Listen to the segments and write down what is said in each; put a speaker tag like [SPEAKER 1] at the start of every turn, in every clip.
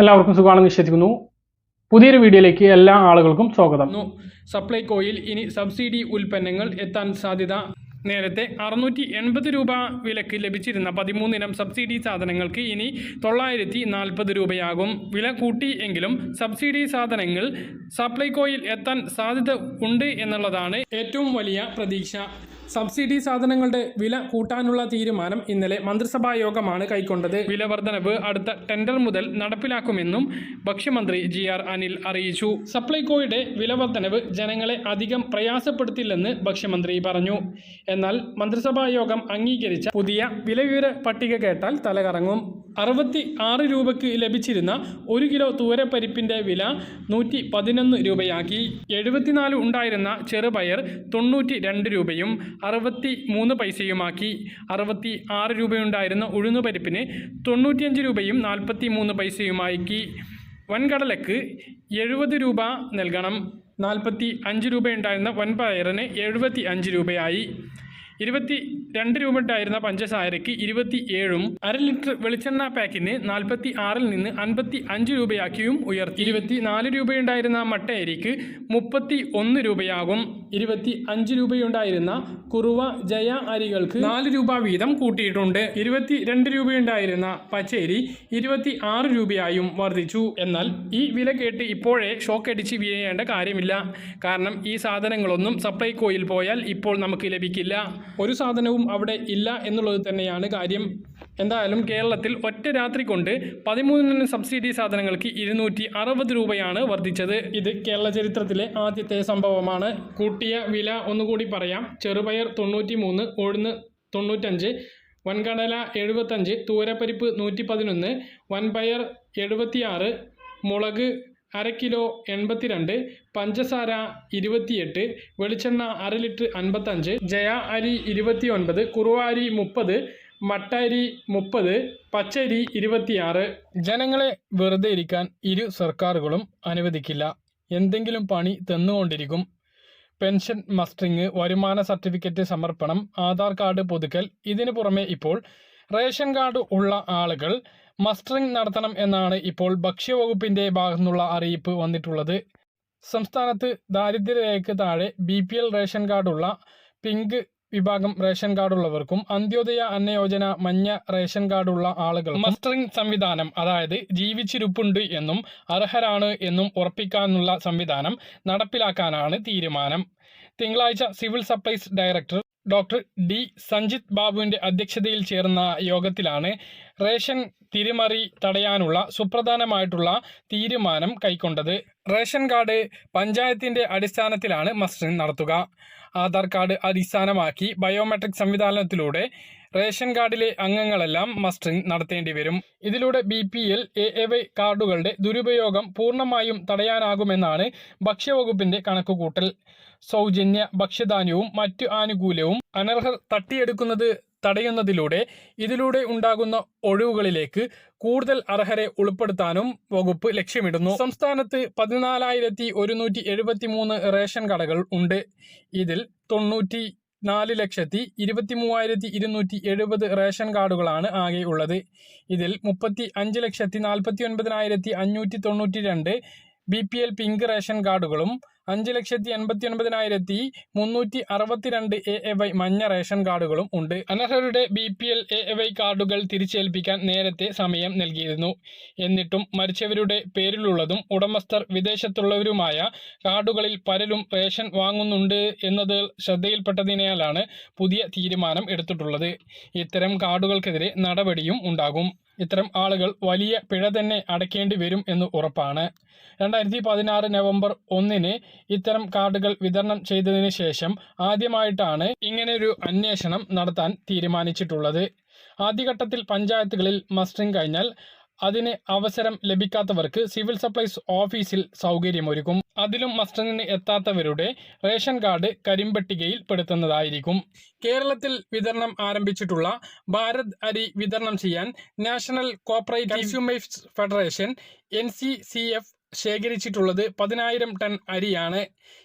[SPEAKER 1] എല്ലാവർക്കും സുഖമാണെന്ന് വിശ്വസിക്കുന്നു. പുതിയൊരു വീഡിയോയിലേക്ക് എല്ലാ ആളുകൾക്കും സ്വാഗതം.
[SPEAKER 2] സപ്ലൈകോയിൽ ഇനി സബ്സിഡി ഉൽപ്പന്നങ്ങൾ എത്താൻ സാധ്യത നേരത്തെ അറുന്നൂറ്റി എൺപത് രൂപ വിലക്ക് ലഭിച്ചിരുന്ന പതിമൂന്നിനം സബ്സിഡി സാധനങ്ങൾക്ക് ഇനി തൊള്ളായിരത്തി നാൽപ്പത് രൂപയാകും. വില കൂട്ടി എങ്കിലും സബ്സിഡി സാധനങ്ങൾ സപ്ലൈകോയിൽ എത്താൻ സാധ്യത ഉണ്ട് എന്നുള്ളതാണ് ഏറ്റവും വലിയ പ്രതീക്ഷ. സബ്സിഡി സാധനങ്ങളുടെ വില കൂട്ടാനുള്ള തീരുമാനം ഇന്നലെ മന്ത്രിസഭാ യോഗമാണ് കൈക്കൊണ്ടത്. വില വർധനവ് അടുത്ത ടെൻഡർ മുതൽ നടപ്പിലാക്കുമെന്നും ഭക്ഷ്യമന്ത്രി ജി ആർ അനിൽ അറിയിച്ചു. സപ്ലൈകോയുടെ വില വർധനവ് ജനങ്ങളെ അധികം പ്രയാസപ്പെടുത്തില്ലെന്ന് ഭക്ഷ്യമന്ത്രി പറഞ്ഞു. എന്നാൽ മന്ത്രിസഭാ യോഗം അംഗീകരിച്ച പുതിയ വിലവിവര പട്ടിക കേട്ടാൽ തലകറങ്ങും. അറുപത്തി ആറ് രൂപയ്ക്ക് ലഭിച്ചിരുന്ന ഒരു കിലോ തൂരപ്പരിപ്പിന്റെ വില നൂറ്റി പതിനൊന്ന് രൂപയാക്കി. എഴുപത്തിനാല് ഉണ്ടായിരുന്ന ചെറുപയർ തൊണ്ണൂറ്റി രണ്ട് രൂപയും അറുപത്തി മൂന്ന് പൈസയുമാക്കി. അറുപത്തി ആറ് രൂപയുണ്ടായിരുന്ന ഉഴുന്നുപരിപ്പിന് തൊണ്ണൂറ്റിയഞ്ച് രൂപയും നാൽപ്പത്തി മൂന്ന് പൈസയുമാക്കി. വൻകടലക്ക് എഴുപത് രൂപ നൽകണം. നാൽപ്പത്തി അഞ്ച് രൂപയുണ്ടായിരുന്ന വൻപയറിന് എഴുപത്തി അഞ്ച് രൂപയായി. ഇരുപത്തി രണ്ട് രൂപ ഉണ്ടായിരുന്ന പഞ്ചസാരയ്ക്ക് ഇരുപത്തി ഏഴും അര ലിറ്റർ വെളിച്ചെണ്ണ പാക്കിന് നാൽപ്പത്തി ആറിൽ നിന്ന് അൻപത്തി അഞ്ച് രൂപയാക്കിയും ഉയർത്തി. ഇരുപത്തി നാല് രൂപയുണ്ടായിരുന്ന മട്ടയരിക്ക് മുപ്പത്തി ഒന്ന് രൂപയാകും. ഇരുപത്തി അഞ്ച് രൂപയുണ്ടായിരുന്ന കുറുവ ജയ അരികൾക്ക് നാല് രൂപ വീതം കൂട്ടിയിട്ടുണ്ട്. ഇരുപത്തി രണ്ട് രൂപയുണ്ടായിരുന്ന പച്ചേരി ഇരുപത്തി ആറ് രൂപയായും വർദ്ധിച്ചു. എന്നാൽ ഈ വില കേട്ട് ഇപ്പോഴേ ഷോക്ക് അടിച്ച് വീഴേണ്ട കാര്യമില്ല. കാരണം ഈ സാധനങ്ങളൊന്നും സപ്ലൈകോയിൽ പോയാൽ ഇപ്പോൾ നമുക്ക് ലഭിക്കില്ല. ഒരു സാധനവും അവിടെ ഇല്ല എന്നുള്ളത് തന്നെയാണ് കാര്യം. എന്തായാലും കേരളത്തിൽ ഒറ്റ രാത്രി കൊണ്ട് പതിമൂന്നിന് സബ്സിഡി സാധനങ്ങൾക്ക് ഇരുന്നൂറ്റി അറുപത് രൂപയാണ് വർദ്ധിച്ചത്. ഇത് കേരള ചരിത്രത്തിലെ ആദ്യത്തെ സംഭവമാണ്. കൂട്ടിയ വില ഒന്നുകൂടി പറയാം. ചെറുപയർ തൊണ്ണൂറ്റി മൂന്ന് ഉഴുന്ന് തൊണ്ണൂറ്റഞ്ച് വൻകടല എഴുപത്തഞ്ച് തൂരപ്പരിപ്പ് നൂറ്റി പതിനൊന്ന് വൻപയർ എഴുപത്തിയാറ് മുളക് അര കിലോ എൺപത്തിരണ്ട് പഞ്ചസാര ഇരുപത്തിയെട്ട് വെളിച്ചെണ്ണ അര ലിറ്റർ അൻപത്തഞ്ച് ജയ അരി ഇരുപത്തി ഒൻപത് കുറുവ അരി മുപ്പത് മട്ടരി മുപ്പത് പച്ചരി ഇരുപത്തിയാറ്. ജനങ്ങളെ വെറുതെ ഇരിക്കാൻ ഇരു സർക്കാരുകളും അനുവദിക്കില്ല. എന്തെങ്കിലും പണി തന്നുകൊണ്ടിരിക്കും. പെൻഷൻ മസ്റ്ററിങ് വരുമാന സർട്ടിഫിക്കറ്റ് സമർപ്പണം ആധാർ കാർഡ് പുതുക്കൽ ഇതിനു പുറമെ ഇപ്പോൾ റേഷൻ കാർഡ് ഉള്ള ആളുകൾ മസ്റ്ററിംഗ് നടത്തണം എന്നാണ് ഇപ്പോൾ ഭക്ഷ്യവകുപ്പിന്റെ ഭാഗത്തുനിന്നുള്ള അറിയിപ്പ് വന്നിട്ടുള്ളത്. സംസ്ഥാനത്ത് ദാരിദ്ര്യരേഖയ്ക്ക് താഴെ ബി പി എൽ റേഷൻ കാർഡുള്ള പിങ്ക് വിഭാഗം റേഷൻ കാർഡുള്ളവർക്കും അന്ത്യോദയ അന്നയോജന മഞ്ഞ റേഷൻ കാർഡുള്ള ആളുകൾ മസ്റ്ററിംഗ് സംവിധാനം അതായത് ജീവിച്ചിരിപ്പുണ്ട് എന്നും അർഹരാണ് എന്നും ഉറപ്പിക്കാനുള്ള സംവിധാനം നടപ്പിലാക്കാനാണ് തീരുമാനം. തിങ്കളാഴ്ച civil supplies director doctor D Sanjith ബാബുവിന്റെ അധ്യക്ഷതയിൽ ചേർന്ന യോഗത്തിലാണ് റേഷൻ തിരിമറി തടയാനുള്ള സുപ്രധാനമായിട്ടുള്ള തീരുമാനം കൈക്കൊണ്ടത്. റേഷൻ കാർഡ് പഞ്ചായത്തിന്റെ അടിസ്ഥാനത്തിലാണ് മസ്റ്ററിംഗ് നടത്തുക. ആധാർ കാർഡ് അടിസ്ഥാനമാക്കി ബയോമെട്രിക് സംവിധാനത്തിലൂടെ റേഷൻ കാർഡിലെ അംഗങ്ങളെല്ലാം മസ്റ്ററിംഗ് നടത്തേണ്ടി വരും. ഇതിലൂടെ B P L A A Y കാർഡുകളുടെ ദുരുപയോഗം പൂർണമായും തടയാനാകുമെന്നാണ് ഭക്ഷ്യവകുപ്പിന്റെ കണക്കുകൂട്ടൽ. സൗജന്യ ഭക്ഷ്യധാന്യവും മറ്റു ആനുകൂല്യവും അനർഹർ തട്ടിയെടുക്കുന്നത് തടയുന്നതിലൂടെ ഇതിലൂടെ ഉണ്ടാകുന്ന ഒഴിവുകളിലേക്ക് കൂടുതൽ അർഹരെ ഉൾപ്പെടുത്താനും വകുപ്പ് ലക്ഷ്യമിടുന്നു. സംസ്ഥാനത്ത് പതിനാലായിരത്തി ഒരുന്നൂറ്റി എഴുപത്തി മൂന്ന് റേഷൻ കടകൾ ഉണ്ട്. ഇതിൽ തൊണ്ണൂറ്റി നാല് ലക്ഷത്തി ഇരുപത്തി മൂവായിരത്തി ഇരുന്നൂറ്റി എഴുപത് റേഷൻ കാർഡുകളാണ് ആകെ ഉള്ളത്. ഇതിൽ മുപ്പത്തി അഞ്ച് ലക്ഷത്തി നാൽപ്പത്തി ഒൻപതിനായിരത്തി അഞ്ഞൂറ്റി തൊണ്ണൂറ്റി രണ്ട് B P L pink ration കാർഡുകളും അഞ്ച് ലക്ഷത്തി എൺപത്തി ഒൻപതിനായിരത്തി മുന്നൂറ്റി അറുപത്തിരണ്ട് എ എ വൈ മഞ്ഞ റേഷൻ കാർഡുകളും ഉണ്ട്. അനർഹരുടെ B P L A A Y കാർഡുകൾ തിരിച്ചേൽപ്പിക്കാൻ നേരത്തെ സമയം നൽകിയിരുന്നു. എന്നിട്ടും മരിച്ചവരുടെ പേരിലുള്ളതും ഉടമസ്ഥർ വിദേശത്തുള്ളവരുമായ കാർഡുകളിൽ പലരും റേഷൻ വാങ്ങുന്നുണ്ട് എന്നത് ശ്രദ്ധയിൽപ്പെട്ടതിനാലാണ് പുതിയ തീരുമാനം എടുത്തിട്ടുള്ളത്. ഇത്തരം കാർഡുകൾക്കെതിരെ നടപടിയും ഉണ്ടാകും. ഇത്തരം ആളുകൾ വലിയ പിഴ തന്നെ അടയ്ക്കേണ്ടി വരും എന്ന് ഉറപ്പാണ്. രണ്ടായിരത്തി പതിനാറ് നവംബർ ഒന്നിന് ഇത്തരം കാർഡുകൾ വിതരണം ചെയ്തതിനു ശേഷം ആദ്യമായിട്ടാണ് ഇങ്ങനെയൊരു അന്വേഷണം നടത്താൻ തീരുമാനിച്ചിട്ടുള്ളത്. ആദ്യഘട്ടത്തിൽ പഞ്ചായത്തുകളിൽ മസ്റ്ററിംഗ് കഴിഞ്ഞാൽ അതിന് അവസരം ലഭിക്കാത്തവർക്ക് സിവിൽ സപ്ലൈസ് ഓഫീസിൽ സൗകര്യമൊരുക്കും. അതിലും മസ്റ്ററിംഗിന് എത്താത്തവരുടെ റേഷൻ കാർഡ് കരിമ്പട്ടികയിൽ പെടുത്തുന്നതായിരിക്കും. കേരളത്തിൽ വിതരണം ആരംഭിച്ചിട്ടുള്ള ഭാരത് അരി വിതരണം ചെയ്യാൻ national cooperative consumers federation N C C F ശേഖരിച്ചിട്ടുള്ളത് പതിനായിരം ടൺ അരിയാണ്.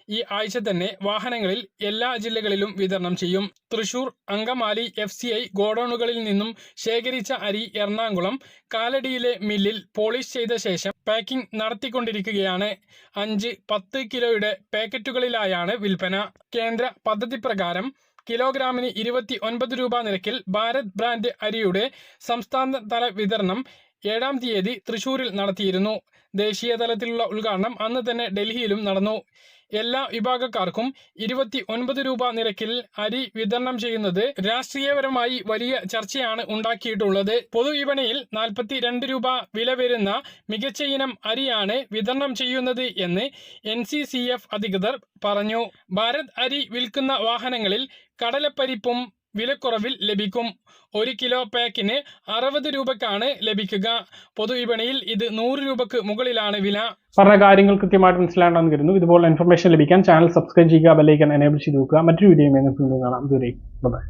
[SPEAKER 2] ഈ ആഴ്ച തന്നെ വാഹനങ്ങളിൽ എല്ലാ ജില്ലകളിലും വിതരണം ചെയ്യും. Thrissur Angamaly F C I ഗോഡൌണുകളിൽ നിന്നും ശേഖരിച്ച അരി എറണാകുളം കാലടിയിലെ മില്ലിൽ പോളിഷ് ചെയ്ത ശേഷം പാക്കിംഗ് നടത്തിക്കൊണ്ടിരിക്കുകയാണ്. അഞ്ച് പത്ത് കിലോയുടെ പാക്കറ്റുകളിലായാണ് വിൽപ്പന. കേന്ദ്ര പദ്ധതി പ്രകാരം കിലോഗ്രാമിന് ഇരുപത്തി ഒൻപത് രൂപ നിരക്കിൽ ഭാരത് ബ്രാൻഡ് അരിയുടെ സംസ്ഥാന തല വിതരണം ഏഴാം തീയതി തൃശൂരിൽ നടത്തിയിരുന്നു. ദേശീയ തലത്തിലുള്ള ഉദ്ഘാടനം അന്ന് തന്നെ ഡൽഹിയിലും നടന്നു. എല്ലാ വിഭാഗക്കാർക്കും ഇരുപത്തി ഒൻപത് രൂപ നിരക്കിൽ അരി വിതരണം ചെയ്യുന്നത് രാഷ്ട്രീയപരമായി വലിയ ചർച്ചയാണ് ഉണ്ടാക്കിയിട്ടുള്ളത്. പൊതുവിപണിയിൽ നാൽപ്പത്തി രണ്ട് രൂപ വില വരുന്ന മികച്ച ഇനം അരിയാണ് വിതരണം ചെയ്യുന്നത് എന്ന് എൻ സി സി എഫ് അധികൃതർ പറഞ്ഞു. ഭാരത് അരി വിൽക്കുന്ന വാഹനങ്ങളിൽ കടലപ്പരിപ്പും വിലക്കുറവിൽ ലഭിക്കും. ഒരു കിലോ പാക്കിന് അറുപത് രൂപക്കാണ് ലഭിക്കുക. പൊതുവിപണിയിൽ ഇത് നൂറ് രൂപക്ക് മുകളിലാണ് വില.
[SPEAKER 1] പറഞ്ഞ കാര്യങ്ങൾ കൃത്യമായിട്ട് മനസ്സിലാണ്ടെന്ന് കരുതുന്നു. ഇതുപോലെ ഇൻഫർമേഷൻ ലഭിക്കാൻ ചാനൽ സബ്സ്ക്രൈബ് ചെയ്യുക ബെല്ലൈക്കൻ എനേബിൾ ചെയ്ത് നോക്കുക മറ്റൊരു വീഡിയോ കാണാം. ദൂരെ ബൈ